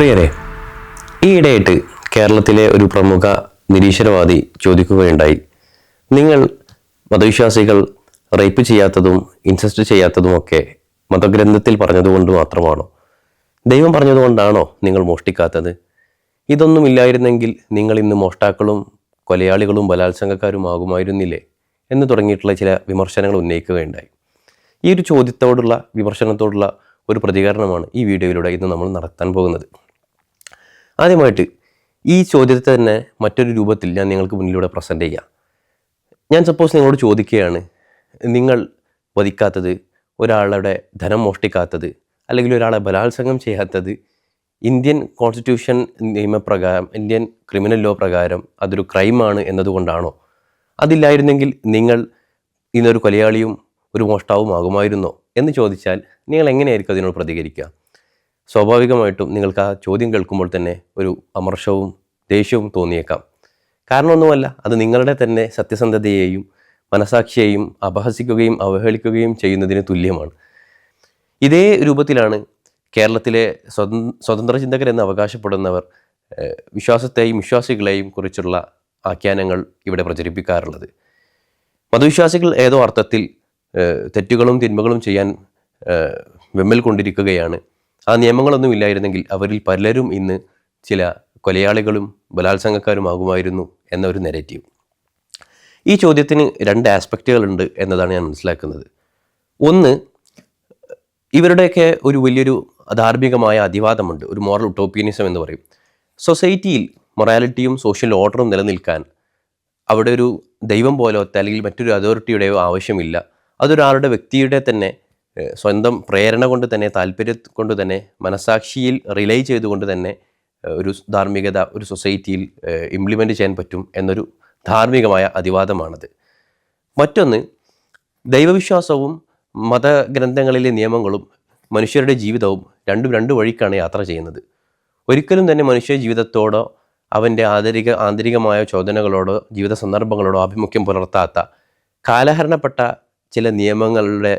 പ്രിയരെ ഈയിടെയായിട്ട് കേരളത്തിലെ ഒരു പ്രമുഖ നിരീശ്വരവാദി ചോദിക്കുകയുണ്ടായി. നിങ്ങൾ മതവിശ്വാസികൾ റേപ്പ് ചെയ്യാത്തതും ഇൻസെസ്റ്റ് ചെയ്യാത്തതുമൊക്കെ മതഗ്രന്ഥത്തിൽ പറഞ്ഞതുകൊണ്ട് മാത്രമാണോ? ദൈവം പറഞ്ഞതുകൊണ്ടാണോ നിങ്ങൾ മോഷ്ടിക്കാത്തത്? ഇതൊന്നും ഇല്ലായിരുന്നെങ്കിൽ നിങ്ങൾ ഇന്ന് മോഷ്ടാക്കളും കൊലയാളികളും ബലാത്സംഗക്കാരും ആകുമായിരുന്നില്ലേ എന്ന് തുടങ്ങിയിട്ടുള്ള ചില വിമർശനങ്ങൾ ഉന്നയിക്കുകയുണ്ടായി. ഈ ഒരു ചോദ്യത്തോടുള്ള വിമർശനത്തോടുള്ള ഒരു പ്രതികരണമാണ് ഈ വീഡിയോയിലൂടെ ഇന്ന് നമ്മൾ നടത്താൻ പോകുന്നത്. ആദ്യമായിട്ട് ഈ ചോദ്യത്തെ തന്നെ മറ്റൊരു രൂപത്തിൽ ഞാൻ നിങ്ങൾക്ക് മുന്നിലൂടെ പ്രസന്റ് ചെയ്യാം. ഞാൻ സപ്പോസ് നിങ്ങളോട് ചോദിക്കുകയാണ് നിങ്ങൾ വധിക്കാത്തത് ഒരാളുടെ ധനം മോഷ്ടിക്കാത്തത് അല്ലെങ്കിൽ ഒരാളെ ബലാത്സംഗം ചെയ്യാത്തത് ഇന്ത്യൻ കോൺസ്റ്റിറ്റ്യൂഷൻ നിയമപ്രകാരം ഇന്ത്യൻ ക്രിമിനൽ ലോ പ്രകാരം അതൊരു ക്രൈമാണ് എന്നതുകൊണ്ടാണോ? അതില്ലായിരുന്നെങ്കിൽ നിങ്ങൾ ഇന്നൊരു കൊലയാളിയും ഒരു മോഷ്ടാവും ആകുമായിരുന്നോ എന്ന് ചോദിച്ചാൽ നിങ്ങൾ എങ്ങനെയായിരിക്കും അതിനോട് പ്രതികരിക്കുക? സ്വാഭാവികമായിട്ടും നിങ്ങൾക്ക് ആ ചോദ്യം കേൾക്കുമ്പോൾ തന്നെ ഒരു അമർഷവും ദേഷ്യവും തോന്നിയേക്കാം. കാരണമൊന്നുമല്ല അത് നിങ്ങളുടെ തന്നെ സത്യസന്ധതയെയും മനസാക്ഷിയെയും അപഹസിക്കുകയും അവഹേളിക്കുകയും ചെയ്യുന്നതിന് തുല്യമാണ്. ഇതേ രൂപത്തിലാണ് കേരളത്തിലെ സ്വതന്ത്ര ചിന്തകരെന്ന് അവകാശപ്പെടുന്നവർ വിശ്വാസത്തെയും വിശ്വാസികളെയും കുറിച്ചുള്ള ആഖ്യാനങ്ങൾ ഇവിടെ പ്രചരിപ്പിക്കാറുള്ളത്. മതവിശ്വാസികൾ ഏതോ അർത്ഥത്തിൽ തെറ്റുകളും തിന്മകളും ചെയ്യാൻ വെമ്മൽ കൊണ്ടിരിക്കുകയാണ്. ആ നിയമങ്ങളൊന്നും ഇല്ലായിരുന്നെങ്കിൽ അവരിൽ പലരും ഇന്ന് ചില കൊലയാളികളും ബലാത്സംഗക്കാരുമാകുമായിരുന്നു എന്ന ഒരു നെഗറ്റീവ് ഈ ചോദ്യത്തിന് രണ്ട് ആസ്പെക്റ്റുകളുണ്ട് എന്നതാണ് ഞാൻ മനസ്സിലാക്കുന്നത്. ഒന്ന് ഇവരുടെയൊക്കെ ഒരു വലിയൊരു ധാർമ്മികമായ അതിവാദമുണ്ട് ഒരു മോറൽ ഉട്ടോപ്പിയനിസം എന്ന് പറയും. സൊസൈറ്റിയിൽ മൊറാലിറ്റിയും സോഷ്യൽ ഓർഡറും നിലനിൽക്കാൻ അവിടെ ഒരു ദൈവം പോലത്തെ അല്ലെങ്കിൽ മറ്റൊരു അതോറിറ്റിയുടെയോ ആവശ്യമില്ല. അതൊരാളുടെ വ്യക്തിയുടെ തന്നെ സ്വന്തം പ്രേരണ കൊണ്ട് തന്നെ താല്പര്യം കൊണ്ട് തന്നെ മനസാക്ഷിയിൽ റിലൈ ചെയ്തുകൊണ്ട് തന്നെ ഒരു ധാർമ്മികത ഒരു സൊസൈറ്റിയിൽ ഇംപ്ലിമെന്റ് ചെയ്യാൻ പറ്റും എന്നൊരു ധാർമ്മികമായ അതിവാദമാണത് മറ്റൊന്ന് ദൈവവിശ്വാസവും മതഗ്രന്ഥങ്ങളിലെ നിയമങ്ങളും മനുഷ്യരുടെ ജീവിതവും രണ്ടും രണ്ട് വഴിക്കാണ് യാത്ര ചെയ്യുന്നത്. ഒരിക്കലും തന്നെ മനുഷ്യ ജീവിതത്തോടോ അവന്റെ ആന്തരിക ആന്തരികമായ ചോദനകളോടോ ജീവിത സന്ദർഭങ്ങളോടോ ആഭിമുഖ്യം പുലർത്താത്ത കാലഹരണപ്പെട്ട ചില നിയമങ്ങളുടെ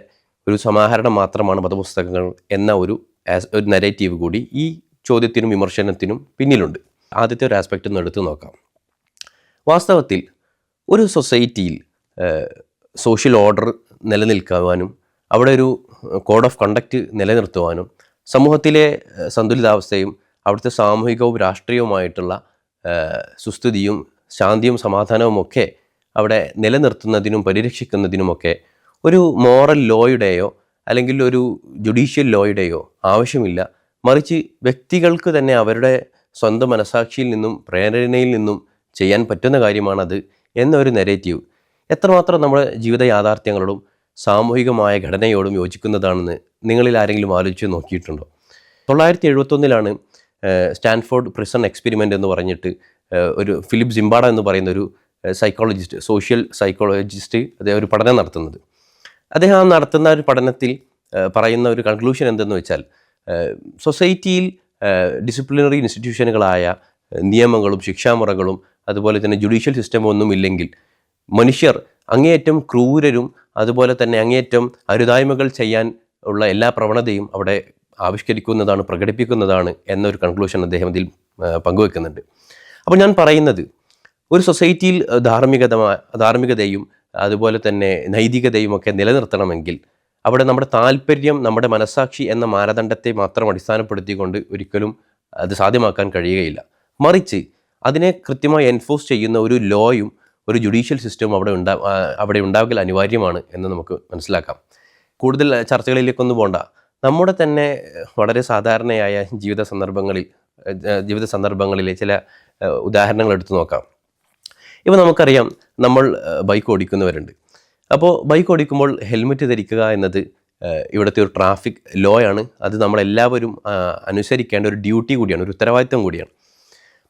ഒരു സമാഹരണം മാത്രമാണ് മതപുസ്തകങ്ങൾ എന്ന ഒരു ഒരു നെറേറ്റീവ് കൂടി ഈ ചോദ്യത്തിനും വിമർശനത്തിനും പിന്നിലുണ്ട്. ആദ്യത്തെ ഒരു ആസ്പെക്റ്റ് ഒന്ന് എടുത്തു നോക്കാം. വാസ്തവത്തിൽ ഒരു സൊസൈറ്റിയിൽ സോഷ്യൽ ഓർഡർ നിലനിൽക്കുവാനും അവിടെ ഒരു കോഡ് ഓഫ് കണ്ടക്റ്റ് നിലനിർത്തുവാനും സമൂഹത്തിലെ സന്തുലിതാവസ്ഥയും അവിടുത്തെ സാമൂഹികവും രാഷ്ട്രീയവുമായിട്ടുള്ള സുസ്ഥിതിയും ശാന്തിയും സമാധാനവും ഒക്കെ അവിടെ നിലനിർത്തുന്നതിനും പരിരക്ഷിക്കുന്നതിനുമൊക്കെ ഒരു മോറൽ ലോയുടെയോ അല്ലെങ്കിൽ ഒരു ജുഡീഷ്യൽ ലോയുടെയോ ആവശ്യമില്ല. മറിച്ച് വ്യക്തികൾക്ക് തന്നെ അവരുടെ സ്വന്തം മനസാക്ഷിയിൽ നിന്നും പ്രേരണയിൽ നിന്നും ചെയ്യാൻ പറ്റുന്ന കാര്യമാണത് എന്നൊരു നെരേറ്റീവ് എത്രമാത്രം നമ്മുടെ ജീവിത യാഥാർത്ഥ്യങ്ങളോടും സാമൂഹികമായ ഘടനയോടും യോജിക്കുന്നതാണെന്ന് നിങ്ങളിൽ ആരെങ്കിലും ആലോചിച്ച് നോക്കിയിട്ടുണ്ടോ? തൊള്ളായിരത്തി എഴുപത്തൊന്നിലാണ് സ്റ്റാൻഫോർഡ് പ്രിസൺ എക്സ്പെരിമെന്റ് എന്ന് പറഞ്ഞിട്ട് ഒരു ഫിലിപ്പ് സിംബാഡ എന്ന് പറയുന്ന ഒരു സൈക്കോളജിസ്റ്റ് സോഷ്യൽ സൈക്കോളജിസ്റ്റ് അദ്ദേഹം ഒരു പഠനം നടത്തുന്നത്. അദ്ദേഹം നടത്തുന്ന ഒരു പഠനത്തിൽ പറയുന്ന ഒരു കൺക്ലൂഷൻ എന്തെന്ന് വെച്ചാൽ സൊസൈറ്റിയിൽ ഡിസിപ്ലിനറി ഇൻസ്റ്റിറ്റ്യൂഷനുകളായ നിയമങ്ങളും ശിക്ഷാമുറകളും അതുപോലെ തന്നെ ജുഡീഷ്യൽ സിസ്റ്റം ഒന്നും ഇല്ലെങ്കിൽ മനുഷ്യർ അങ്ങേയറ്റം ക്രൂരരും അതുപോലെ തന്നെ അങ്ങേയറ്റം അരുതായ്മകൾ ചെയ്യാൻ ഉള്ള എല്ലാ പ്രവണതയും അവിടെ ആവിഷ്കരിക്കുന്നതാണ് പ്രകടിപ്പിക്കുന്നതാണ് എന്നൊരു കൺക്ലൂഷൻ അദ്ദേഹം ഇതിൽ പങ്കുവെക്കുന്നുണ്ട്. അപ്പോൾ ഞാൻ പറയുന്നത് ഒരു സൊസൈറ്റിയിൽ ധാർമ്മികത ധാർമ്മികതയും അതുപോലെ തന്നെ നൈതികതയും ഒക്കെ നിലനിർത്തണമെങ്കിൽ അവിടെ നമ്മുടെ താല്പര്യം നമ്മുടെ മനസാക്ഷി എന്ന മാനദണ്ഡത്തെ മാത്രം അടിസ്ഥാനപ്പെടുത്തിക്കൊണ്ട് ഒരിക്കലും അത് സാധ്യമാക്കാൻ കഴിയുകയില്ല. മറിച്ച് അതിനെ കൃത്യമായി എൻഫോഴ്സ് ചെയ്യുന്ന ഒരു ലോയും ഒരു ജുഡീഷ്യൽ സിസ്റ്റവും അവിടെ ഉണ്ടാ അവിടെ ഉണ്ടാകൽ അനിവാര്യമാണ് എന്ന് നമുക്ക് മനസ്സിലാക്കാം. കൂടുതൽ ചർച്ചകളിലേക്കൊന്നും പോണ്ട. നമ്മുടെ തന്നെ വളരെ സാധാരണയായ ജീവിത സന്ദർഭങ്ങളിൽ ജീവിത സന്ദർഭങ്ങളിലെ ചില ഉദാഹരണങ്ങൾ എടുത്തു നോക്കാം. ഇപ്പോൾ നമുക്കറിയാം നമ്മൾ ബൈക്ക് ഓടിക്കുന്നവരുണ്ട്. അപ്പോൾ ബൈക്ക് ഓടിക്കുമ്പോൾ ഹെൽമെറ്റ് ധരിക്കുക എന്നത് ഇവിടുത്തെ ഒരു ട്രാഫിക് ലോ ആണ്. അത് നമ്മളെല്ലാവരും അനുസരിക്കേണ്ട ഒരു ഡ്യൂട്ടി കൂടിയാണ് ഒരു ഉത്തരവാദിത്തം കൂടിയാണ്.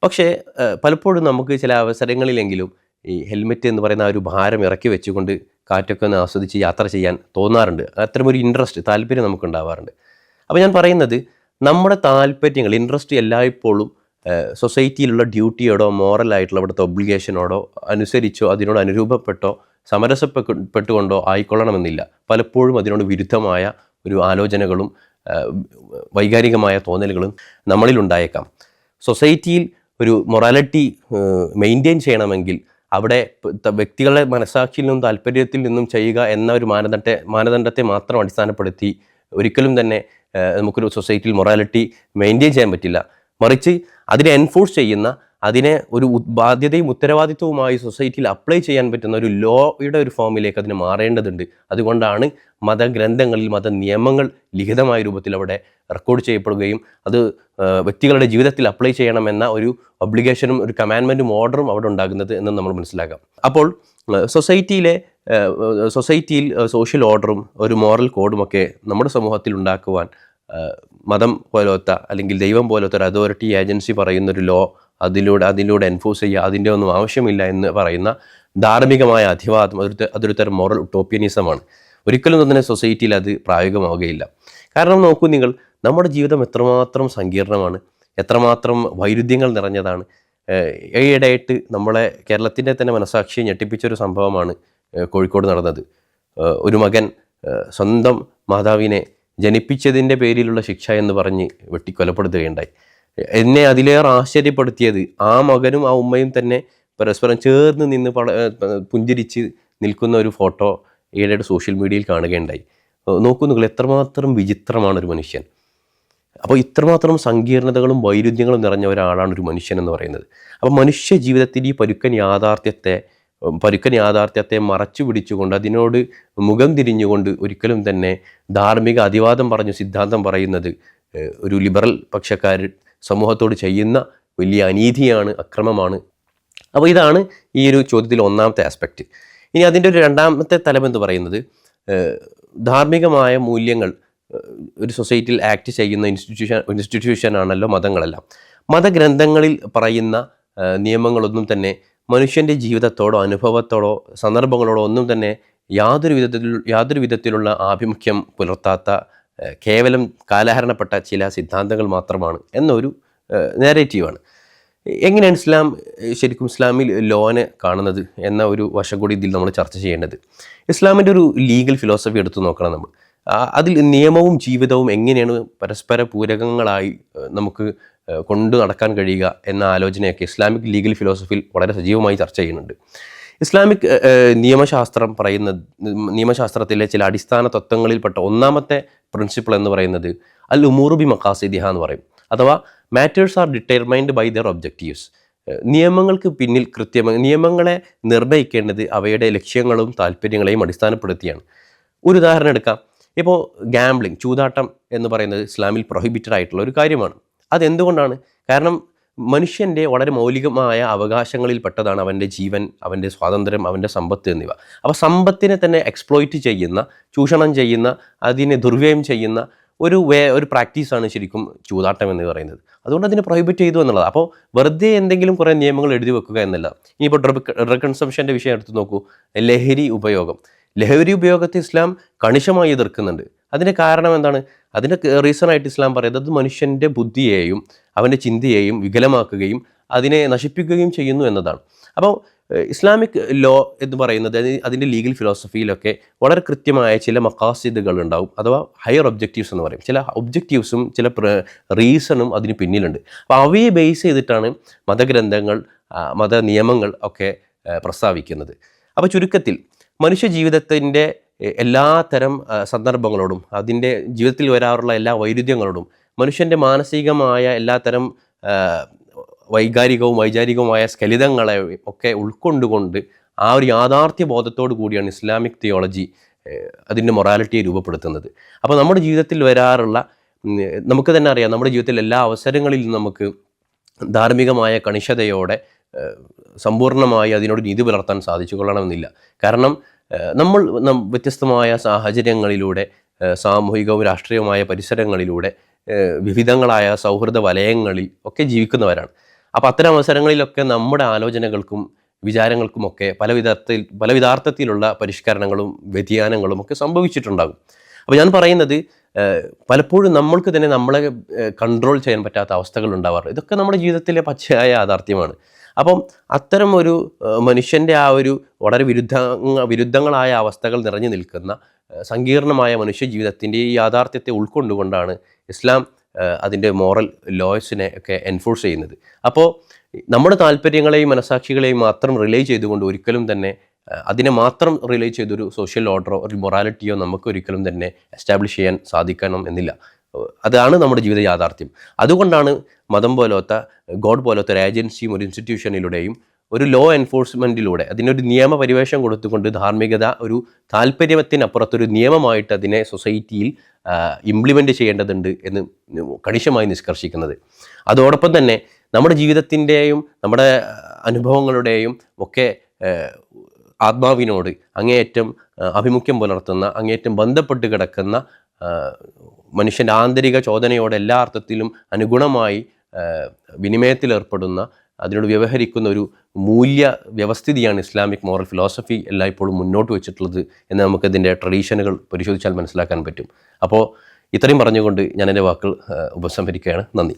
പക്ഷേ പലപ്പോഴും നമുക്ക് ചില അവസരങ്ങളിലെങ്കിലും ഈ ഹെൽമെറ്റ് എന്ന് പറയുന്ന ആ ഒരു ഭാരം ഇറക്കി വെച്ചുകൊണ്ട് കാറ്റൊക്കെ ഒന്ന് ആസ്വദിച്ച് യാത്ര ചെയ്യാൻ തോന്നാറുണ്ട്. അത്തരമൊരു ഇൻട്രസ്റ്റ് താല്പര്യം നമുക്ക് ഉണ്ടാവാറുണ്ട് അപ്പോൾ ഞാൻ പറയുന്നത് നമ്മുടെ താല്പര്യങ്ങൾ ഇൻട്രസ്റ്റ് എല്ലായ്പ്പോഴും സൊസൈറ്റിയിലുള്ള ഡ്യൂട്ടിയോടോ മോറലായിട്ടുള്ള അവിടുത്തെ ഒബ്ലിഗേഷനോടോ അനുസരിച്ചോ അതിനോട് അനുരൂപപ്പെട്ടോ സമരസപ്പെട്ടുകൊണ്ടോ ആയിക്കൊള്ളണമെന്നില്ല. പലപ്പോഴും അതിനോട് വിരുദ്ധമായ ഒരു ആലോചനകളും വൈകാരികമായ തോന്നലുകളും നമ്മളിലുണ്ടായേക്കാം. സൊസൈറ്റിയിൽ ഒരു മൊറാലിറ്റി മെയിന്റെയിൻ ചെയ്യണമെങ്കിൽ അവിടെ വ്യക്തികളുടെ മനസാക്ഷിയിൽ നിന്നും താല്പര്യത്തിൽ നിന്നും ചെയ്യുക എന്ന ഒരു മാനദണ്ഡത്തെ മാനദണ്ഡത്തെ മാത്രം അടിസ്ഥാനപ്പെടുത്തി ഒരിക്കലും തന്നെ നമുക്കൊരു സൊസൈറ്റിയിൽ മൊറാലിറ്റി മെയിന്റെയിൻ ചെയ്യാൻ പറ്റില്ല. മറിച്ച് അതിനെ എൻഫോഴ്സ് ചെയ്യുന്ന അതിനെ ഒരു ബാധ്യതയും ഉത്തരവാദിത്വവുമായി സൊസൈറ്റിയിൽ അപ്ലൈ ചെയ്യാൻ പറ്റുന്ന ഒരു ലോയുടെ ഒരു ഫോമിലേക്ക് അതിന് മാറേണ്ടതുണ്ട്. അതുകൊണ്ടാണ് മതഗ്രന്ഥങ്ങളിൽ മത നിയമങ്ങൾ ലിഖിതമായ രൂപത്തിൽ അവിടെ റെക്കോർഡ് ചെയ്യപ്പെടുകയും അത് വ്യക്തികളുടെ ജീവിതത്തിൽ അപ്ലൈ ചെയ്യണമെന്ന ഒരു ഒബ്ലിഗേഷനും ഒരു കമാൻമെന്റും ഓർഡറും അവിടെ ഉണ്ടാകുന്നത് എന്ന് നമ്മൾ മനസ്സിലാക്കാം. അപ്പോൾ സൊസൈറ്റിയിലെ സൊസൈറ്റിയിൽ സോഷ്യൽ ഓർഡറും ഒരു മോറൽ കോഡും ഒക്കെ നമ്മുടെ സമൂഹത്തിൽ ഉണ്ടാക്കുവാൻ മതം പോലത്തെ അല്ലെങ്കിൽ ദൈവം പോലത്തെ ഒരു അതോറിറ്റി ഏജൻസി പറയുന്നൊരു ലോ അതിലൂടെ അതിലൂടെ എൻഫോഴ്സ് ചെയ്യുക അതിന്റെ ഒന്നും ആവശ്യമില്ല എന്ന് പറയുന്ന ധാർമ്മികമായ അധിവാദം അതൊരു അതൊരു തരം മോറൽ ഉട്ടോപ്യനിസമാണ് ഒരിക്കലും തന്നെ സൊസൈറ്റിയിൽ അത് പ്രായോഗികമാവുകയില്ല. കാരണം നോക്കൂ നിങ്ങൾ നമ്മുടെ ജീവിതം എത്രമാത്രം സങ്കീർണമാണ് എത്രമാത്രം വൈരുദ്ധ്യങ്ങൾ നിറഞ്ഞതാണ്. ഈയിടെയായിട്ട് നമ്മളെ കേരളത്തിന്റെ തന്നെ മനസാക്ഷിയെ ഞെട്ടിപ്പിച്ചൊരു സംഭവമാണ് കോഴിക്കോട് നടന്നത്. ഒരു മകൻ സ്വന്തം മാതാവിനെ ജനിപ്പിച്ചതിന്റെ പേരിലുള്ള ശിക്ഷ എന്ന് പറഞ്ഞ് വെട്ടിക്കൊലപ്പെടുത്തുകയുണ്ടായി. എന്നെ അതിലേറെ ആശ്ചര്യപ്പെടുത്തിയത് ആ മകനും ആ ഉമ്മയും തന്നെ പരസ്പരം ചേർന്ന് നിന്ന് പട പുഞ്ചിരിച്ച് നിൽക്കുന്ന ഒരു ഫോട്ടോ ഈയിടെ സോഷ്യൽ മീഡിയയിൽ കാണുകയുണ്ടായി. നോക്കൂ നിങ്ങൾ എത്രമാത്രം വിചിത്രമാണ് ഒരു മനുഷ്യൻ. അപ്പോൾ ഇത്രമാത്രം സങ്കീർണതകളും വൈരുദ്ധ്യങ്ങളും നിറഞ്ഞ ഒരാളാണ് ഒരു മനുഷ്യൻ എന്ന് പറയുന്നത്. അപ്പോൾ മനുഷ്യ ജീവിതത്തിൽ ഈ പരുക്കൻ യാഥാർത്ഥ്യത്തെ പരുക്കൻ യാഥാർത്ഥ്യത്തെ മറച്ചു പിടിച്ചുകൊണ്ട് അതിനോട് മുഖം തിരിഞ്ഞുകൊണ്ട് ഒരിക്കലും തന്നെ ധാർമ്മിക അതിവാദം പറഞ്ഞു സിദ്ധാന്തം പറയുന്നത് ഒരു ലിബറൽ പക്ഷക്കാർ സമൂഹത്തോട് ചെയ്യുന്ന വലിയ അനീതിയാണ് അക്രമമാണ്. അപ്പോൾ ഇതാണ് ഈ ഒരു ചോദ്യത്തിൽ ഒന്നാമത്തെ ആസ്പെക്റ്റ് ഇനി അതിന്റെ ഒരു രണ്ടാമത്തെ തലമെന്ന് പറയുന്നത് ധാർമ്മികമായ മൂല്യങ്ങൾ ഒരു സൊസൈറ്റിയിൽ ആക്ട് ചെയ്യുന്ന ഇൻസ്റ്റിറ്റ്യൂഷൻ ഇൻസ്റ്റിറ്റ്യൂഷനാണല്ലോ മതങ്ങളെല്ലാം. മതഗ്രന്ഥങ്ങളിൽ പറയുന്ന നിയമങ്ങളൊന്നും തന്നെ മനുഷ്യന്റെ ജീവിതത്തോടോ അനുഭവത്തോടോ സന്ദർഭങ്ങളോടോ ഒന്നും തന്നെ യാതൊരു വിധത്തിൽ യാതൊരു വിധത്തിലുള്ള ആഭിമുഖ്യം പുലർത്താത്ത കേവലം കാലഹരണപ്പെട്ട ചില സിദ്ധാന്തങ്ങൾ മാത്രമാണ് എന്നൊരു നേരേറ്റീവാണ് എങ്ങനെയാണ് ഇസ്ലാം ശരിക്കും ഇസ്ലാമിൽ ലോനെ കാണുന്നത് എന്ന ഒരു വശം കൂടി ഇതിൽ നമ്മൾ ചർച്ച ചെയ്യേണ്ടത്. ഇസ്ലാമിന്റെ ഒരു ലീഗൽ ഫിലോസഫി എടുത്തു നോക്കണം നമ്മൾ. അതിൽ നിയമവും ജീവിതവും എങ്ങനെയാണ് പരസ്പര പൂരകങ്ങളായി നമുക്ക് കൊണ്ടു നടക്കാൻ കഴിയുക എന്ന ആലോചനയൊക്കെ ഇസ്ലാമിക് ലീഗൽ ഫിലോസഫിയിൽ വളരെ സജീവമായി ചർച്ച ചെയ്യുന്നുണ്ട്. ഇസ്ലാമിക് നിയമശാസ്ത്രം പറയുന്ന നിയമശാസ്ത്രത്തിലെ ചില അടിസ്ഥാന തത്വങ്ങളിൽപ്പെട്ട ഒന്നാമത്തെ പ്രിൻസിപ്പിൾ എന്ന് പറയുന്നത് അൽ ഉമൂറുബി മക്കാസിദിഹ എന്ന് പറയും. അഥവാ matters are determined by their objectives നിയമങ്ങൾക്ക് പിന്നിൽ കൃത്യമായി നിയമങ്ങളെ നിർണയിക്കേണ്ടത് അവയുടെ ലക്ഷ്യങ്ങളും താല്പര്യങ്ങളെയും അടിസ്ഥാനപ്പെടുത്തിയാണ്. ഒരു ഉദാഹരണം എടുക്കാം. ഇപ്പോൾ ഗാംബ്ലിംഗ് ചൂതാട്ടം എന്ന് പറയുന്നത് ഇസ്ലാമിൽ പ്രൊഹിബിറ്റഡ് ആയിട്ടുള്ള ഒരു കാര്യമാണ്. അതെന്തുകൊണ്ടാണ്? കാരണം മനുഷ്യന്റെ വളരെ മൗലികമായ അവകാശങ്ങളിൽ പെട്ടതാണ് അവന്റെ ജീവൻ അവന്റെ സ്വാതന്ത്ര്യം അവന്റെ സമ്പത്ത് എന്നിവ. അപ്പോൾ സമ്പത്തിനെ തന്നെ എക്സ്പ്ലോയിറ്റ് ചെയ്യുന്ന ചൂഷണം ചെയ്യുന്ന അതിനെ ദുർവ്യയം ചെയ്യുന്ന ഒരു വേ ഒരു പ്രാക്ടീസാണ് ശരിക്കും ചൂതാട്ടം എന്ന് പറയുന്നത്. അതുകൊണ്ട് അതിനെ പ്രൊഹിബിറ്റ് ചെയ്തു എന്നുള്ളത് അപ്പോൾ വെറുതെ എന്തെങ്കിലും കുറേ നിയമങ്ങൾ എഴുതി വെക്കുക എന്നല്ല. ഇനിയിപ്പോൾ ഡ്രഗ് ഡ്രഗ് കൺസംഷന്റെ വിഷയം എടുത്ത് നോക്കൂ. ലഹരി ഉപയോഗം. ലഹരി ഉപയോഗത്തെ ഇസ്ലാം കണിശമായി എതിർക്കുന്നുണ്ട്. അതിന്റെ കാരണം എന്താണ്? അതിന്റെ റീസൺ ആയിട്ട് ഇസ്ലാം പറയുന്നത് അത് മനുഷ്യന്റെ ബുദ്ധിയെയും അവന്റെ ചിന്തയെയും വികലമാക്കുകയും അതിനെ നശിപ്പിക്കുകയും ചെയ്യുന്നു എന്നതാണ്. അപ്പോൾ ഇസ്ലാമിക് ലോ എന്ന് പറയുന്നത് അതിന്റെ ലീഗൽ ഫിലോസഫിയിലൊക്കെ വളരെ കൃത്യമായ ചില മക്കാസിദുകൾ ഉണ്ടാവും അഥവാ ഹയർ ഒബ്ജക്റ്റീവ്സ് എന്ന് പറയും. ചില ഒബ്ജക്റ്റീവ്സും ചില റീസണും അതിന് പിന്നിലുണ്ട്. അപ്പോൾ അവയെ ബേസ് ചെയ്തിട്ടാണ് മതഗ്രന്ഥങ്ങൾ മത നിയമങ്ങൾ ഒക്കെ പ്രസ്താവിക്കുന്നത്. അപ്പോൾ ചുരുക്കത്തിൽ മനുഷ്യ ജീവിതത്തിന്റെ എല്ലാ തരം സന്ദർഭങ്ങളോടും അതിന്റെ ജീവിതത്തിൽ വരാറുള്ള എല്ലാ വൈരുദ്ധ്യങ്ങളോടും മനുഷ്യന്റെ മാനസികമായ എല്ലാ തരം വൈകാരികവും വൈചാരികവുമായ സ്കലിതങ്ങളെ ഒക്കെ ഉൾക്കൊണ്ടുകൊണ്ട് ആ ഒരു യാഥാർത്ഥ്യ ബോധത്തോടു കൂടിയാണ് ഇസ്ലാമിക് തിയോളജി അതിന്റെ മൊറാലിറ്റിയെ രൂപപ്പെടുത്തുന്നത്. അപ്പോൾ നമ്മുടെ ജീവിതത്തിൽ വരാറുള്ള നമുക്ക് തന്നെ അറിയാം നമ്മുടെ ജീവിതത്തിൽ എല്ലാ അവസരങ്ങളിലും നമുക്ക് ധാർമ്മികമായ കണിശതയോടെ സമ്പൂർണമായി അതിനോട് നീതി പുലർത്താൻ സാധിച്ചു കൊള്ളണമെന്നില്ല. കാരണം നമ്മൾ വ്യത്യസ്തമായ സാഹചര്യങ്ങളിലൂടെ സാമൂഹികവും രാഷ്ട്രീയവുമായ പരിസരങ്ങളിലൂടെ വിവിധങ്ങളായ സൗഹൃദ വലയങ്ങളിൽ ഒക്കെ ജീവിക്കുന്നവരാണ്. അപ്പോൾ അത്തരം അവസരങ്ങളിലൊക്കെ നമ്മുടെ ആലോചനകൾക്കും വിചാരങ്ങൾക്കുമൊക്കെ പല വിധത്തിൽ പല വിധാർത്ഥത്തിലുള്ള പരിഷ്കരണങ്ങളും വ്യതിയാനങ്ങളും ഒക്കെ സംഭവിച്ചിട്ടുണ്ടാകും. അപ്പോൾ ഞാൻ പറയുന്നത് പലപ്പോഴും നമ്മൾക്ക് തന്നെ നമ്മളെ കൺട്രോൾ ചെയ്യാൻ പറ്റാത്ത അവസ്ഥകൾ ഉണ്ടാവാറുണ്ട്. ഇതൊക്കെ നമ്മുടെ ജീവിതത്തിലെ പച്ചയായ യാഥാർത്ഥ്യമാണ്. അപ്പം അത്തരം ഒരു മനുഷ്യന്റെ ആ ഒരു വളരെ വിരുദ്ധ വിരുദ്ധങ്ങളായ അവസ്ഥകൾ നിറഞ്ഞു നിൽക്കുന്ന സങ്കീർണമായ മനുഷ്യ ജീവിതത്തിന്റെ ഈ യാഥാർത്ഥ്യത്തെ ഉൾക്കൊണ്ടുകൊണ്ടാണ് ഇസ്ലാം അതിന്റെ മോറൽ ലോയ്സിനെ ഒക്കെ എൻഫോഴ്സ് ചെയ്യുന്നത്. അപ്പോൾ നമ്മുടെ താല്പര്യങ്ങളെയും മനസാക്ഷികളെയും മാത്രം റിലേ ചെയ്തുകൊണ്ട് ഒരിക്കലും തന്നെ അതിനെ മാത്രം റിലേ ചെയ്തൊരു സോഷ്യൽ ഓർഡറോ ഒരു മൊറാലിറ്റിയോ നമുക്ക് ഒരിക്കലും തന്നെ എസ്റ്റാബ്ലിഷ് ചെയ്യാൻ സാധിക്കണം എന്നില്ല. അതാണ് നമ്മുടെ ജീവിത യാഥാർത്ഥ്യം. അതുകൊണ്ടാണ് മതം പോലത്തെ ഗോഡ് പോലത്തെ ഒരു ഏജൻസിയും ഒരു ഇൻസ്റ്റിറ്റ്യൂഷനിലൂടെയും ഒരു ലോ എൻഫോഴ്സ്മെന്റിലൂടെ അതിനൊരു നിയമപരിവേഷം കൊടുത്തുകൊണ്ട് ധാർമ്മികത ഒരു താല്പര്യത്തിനപ്പുറത്തൊരു നിയമമായിട്ട് അതിനെ സൊസൈറ്റിയിൽ ഇംപ്ലിമെന്റ് ചെയ്യേണ്ടതുണ്ട് എന്ന് കണിശമായി നിഷ്കർഷിക്കുന്നത്. അതോടൊപ്പം തന്നെ നമ്മുടെ ജീവിതത്തിന്റെയും നമ്മുടെ അനുഭവങ്ങളുടെയും ഒക്കെ ആത്മാവിനോട് അങ്ങേയറ്റം അഭിമുഖ്യം പുലർത്തുന്ന അങ്ങേയറ്റം ബന്ധപ്പെട്ട് കിടക്കുന്ന മനുഷ്യന്റെ ആന്തരിക ചോദനയോട് എല്ലാ അർത്ഥത്തിലും അനുഗുണമായി വിനിമയത്തിലേർപ്പെടുന്ന അതിനോട് വ്യവഹരിക്കുന്ന ഒരു മൂല്യ വ്യവസ്ഥിതിയാണ് ഇസ്ലാമിക് മോറൽ ഫിലോസഫി എല്ലായ്പ്പോഴും മുന്നോട്ട് വെച്ചിട്ടുള്ളത് എന്ന് നമുക്കതിന്റെ ട്രഡീഷനുകൾ പരിശോധിച്ചാൽ മനസ്സിലാക്കാൻ പറ്റും. അപ്പോൾ ഇത്രയും പറഞ്ഞുകൊണ്ട് ഞാൻ എന്റെ വാക്കുകൾ ഉപസംഹരിക്കുകയാണ്. നന്ദി.